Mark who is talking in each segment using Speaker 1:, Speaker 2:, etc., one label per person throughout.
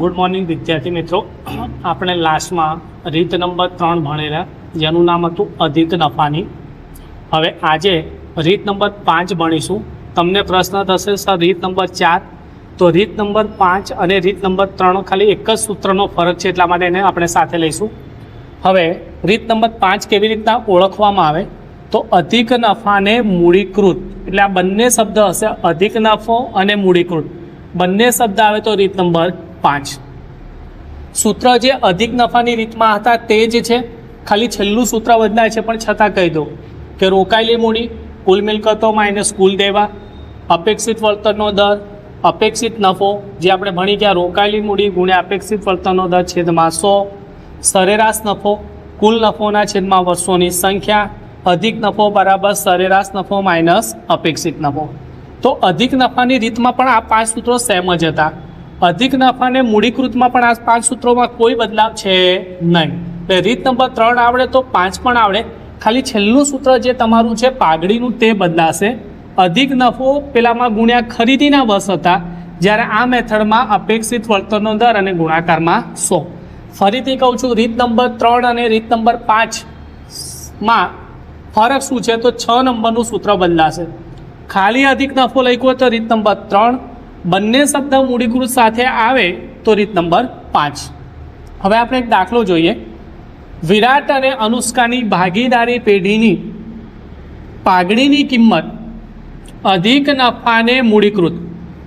Speaker 1: Good morning વિદ્યાર્થી મિત્રો. આપણે લાસ્ટમાં રીત નંબર ત્રણ ભણેલા, જેનું નામ હતું અધિક નફાની. હવે આજે રીત નંબર પાંચ ભણીશું. તમને પ્રશ્ન થશે, સર, રીત નંબર ચાર? તો રીત નંબર પાંચ અને રીત નંબર ત્રણ ખાલી એક જ સૂત્રનો ફરક છે, એટલા માટે એને આપણે સાથે લઈશું. હવે રીત નંબર પાંચ કેવી રીતના ઓળખવામાં આવે? તો અધિક નફાને મૂડીકૃત. એટલે આ બંને શબ્દ હશે અધિક નફો અને મૂડીકૃત. બંને શબ્દ આવે તો રીત નંબર પાંચ. સૂત્ર જે અધિક નફાની રીતમાં હતા તે જ છે. ખાલી છેલ્લું સૂત્ર બદલાય છે, પણ છતાં કહી દઉં કે રોકાયેલી મૂડી, કુલ મિલકતો એને સ્કૂલ દેવા, અપેક્ષિત વળતરનો દર, અપેક્ષિત નફો, જે આપણે ભણી ગયા રોકાયેલી મૂડી ગુણ્યા અપેક્ષિત વળતરનો દર છેદમાં સો, સરેરાશ નફો, કુલ નફોના છેદમાં વર્ષોની સંખ્યા, અધિક નફો બરાબર સરેરાશ નફો માઇનસ અપેક્ષિત નફો. તો અધિક નફાની રીતમાં પણ આ પાંચ સૂત્રો સેમ જ હતા. અધિક નફાને મૂડીકૃતમાં પણ આ પાંચ સૂત્રોમાં કોઈ બદલાવ છે નહીં. એટલે રીત નંબર ત્રણ આવડે તો પાંચ પણ આવડે. ખાલી છેલ્લું સૂત્ર જે તમારું છે પાઘડીનું તે બદલાશે. અધિક નફો પેલામાં ગુણ્યા ખરીદીના વસ હતા, જ્યારે આ મેથડમાં અપેક્ષિત વળતરનો દર અને ગુણાકારમાં સો. ફરીથી કહું છું, રીત નંબર ત્રણ અને રીત નંબર પાંચમાં ફરક શું છે? તો છ નંબરનું સૂત્ર બદલાશે. ખાલી અધિક નફો લખ્યો તો રીત નંબર ત્રણ બંને શબ્દ મૂડીકૃત સાથે આવે તો રીત નંબર પાંચ. હવે આપણે એક દાખલો જોઈએ. વિરાટ અને અનુષ્કાની ભાગીદારી પેઢીની પાઘડીની કિંમત અધિક નફાને મૂડીકૃત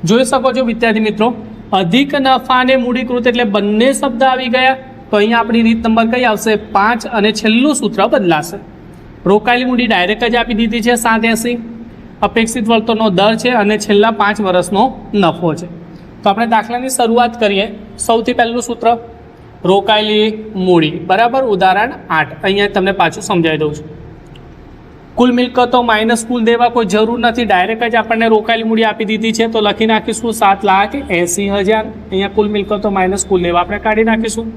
Speaker 1: જોઈ શકો છો વિદ્યાર્થી મિત્રો, અધિક નફાને મૂડીકૃત એટલે બંને શબ્દ આવી ગયા. તો અહીંયા આપણી રીત નંબર કઈ આવશે? પાંચ અને છેલ્લું સૂત્ર બદલાશે. રોકાયેલી મૂડી ડાયરેક્ટ જ આપી દીધી છે સાત એંસી. અપેક્ષિત વળતરનો દર છે અને છેલ્લા પાંચ વર્ષનો નફો છે. તો આપણે દાખલાની શરૂઆત કરીએ. સૌથી પહેલું સૂત્ર, રોકાયેલી મૂડી. બરાબર? ઉદાહરણ આઠ. અહીંયા તમને પાછું સમજાવી દઉં છું. કુલ મિલકતો માઇનસ કુલ દેવા કોઈ જરૂર નથી. ડાયરેક્ટ જ આપણને રોકાયેલી મૂડી આપી દીધી છે. તો લખી નાખીશું સાત લાખ એંસી હજાર. અહીંયા કુલ મિલકતો માઇનસ કુલ દેવા આપણે કાઢી નાખીશું.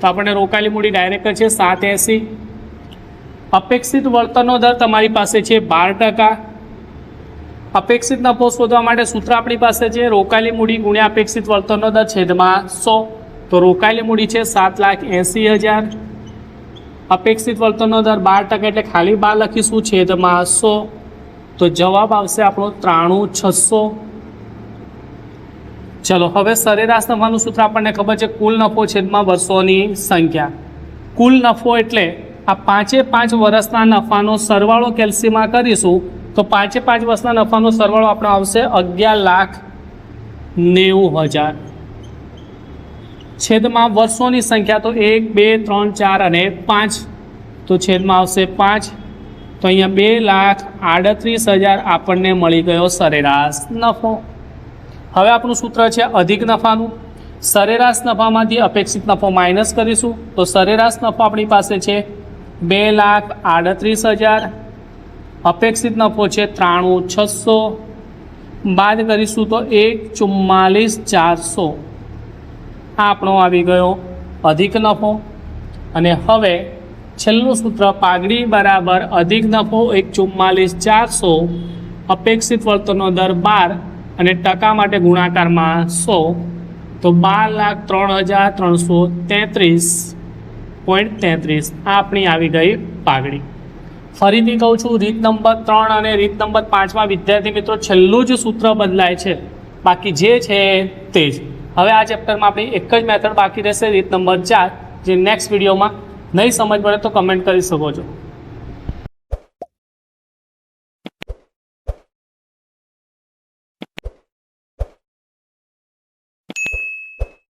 Speaker 1: તો આપણને રોકાયેલી મૂડી ડાયરેક્ટ છે સાત એંસી. અપેક્ષિત વળતરનો દર તમારી પાસે છે બાર ટકા. અપેક્ષિત નફો શોધવા માટે સૂત્ર આપણી પાસે છે. રોકાયેલી મૂડી ગુણ્યા અપેક્ષિત વળતરનો દર છેદમાં સો. તો રોકાયેલી મૂડી છે સાત લાખ એંસી હજાર. અપેક્ષિત વળતરનો દર બાર ટકા એટલે ખાલી બાર લખીશું છેદમાં સો? તો જવાબ આવશે આપણો ત્રાણું છસો. ચલો, હવે સરેરાશ નફાનું સૂત્ર આપણને ખબર છે કુલ નફો છેદમાં વર્ષોની સંખ્યા. કુલ નફો એટલે આ પાંચે પાંચ વર્ષના નફાનો સરવાળો કેલ્સીમાં કરીશું. તો પાંચે પાંચ વર્ષના નફાનો સરવાળો આપણો આવશે અગિયાર લાખ નેવું હજાર. છેદમાં વર્ષોની સંખ્યા તો એક, બે, ત્રણ, ચાર અને પાંચ. તો છેદમાં આવશે પાંચ. તો અહીંયા બે લાખ આડત્રીસ હજાર આપણને મળી ગયો સરેરાશ નફો. હવે આપણું સૂત્ર છે અધિક નફાનું. સરેરાશ નફામાંથી અપેક્ષિત નફો માઇનસ કરીશું. તો સરેરાશ નફો આપણી પાસે છે બે લાખ આડત્રીસ હજાર. અપેક્ષિત નફો છે ત્રાણું છસો. બાદ કરીશું તો એક ચુમ્માલીસ ચારસો. આ આપણો આવી ગયો અધિક નફો. અને હવે છેલ્લું સૂત્ર પાઘડી બરાબર અધિક નફો એક ચુમ્માલીસ ચારસો. અપેક્ષિત વળતરનો દર બાર અને ટકા માટે ગુણાકારમાં સો. તો બાર લાખ ત્રણ હજાર ત્રણસો તેત્રીસ પોઈન્ટ તેત્રીસ આપણી આવી ગઈ પાઘડી. ફરીથી કહું છું, રીત નંબર ત્રણ અને રીત નંબર પાંચમાં વિદ્યાર્થી મિત્રો છેલ્લું જ સૂત્ર બદલાય છે. બાકી જે છે તે જ. હવે આ ચેપ્ટરમાં આપણી એક જ મેથડ બાકી રહેશે, રીત નંબર ચાર, જે નેક્સ્ટ વિડીયોમાં નહીં સમજ પડે તો કમેન્ટ કરી શકો છો.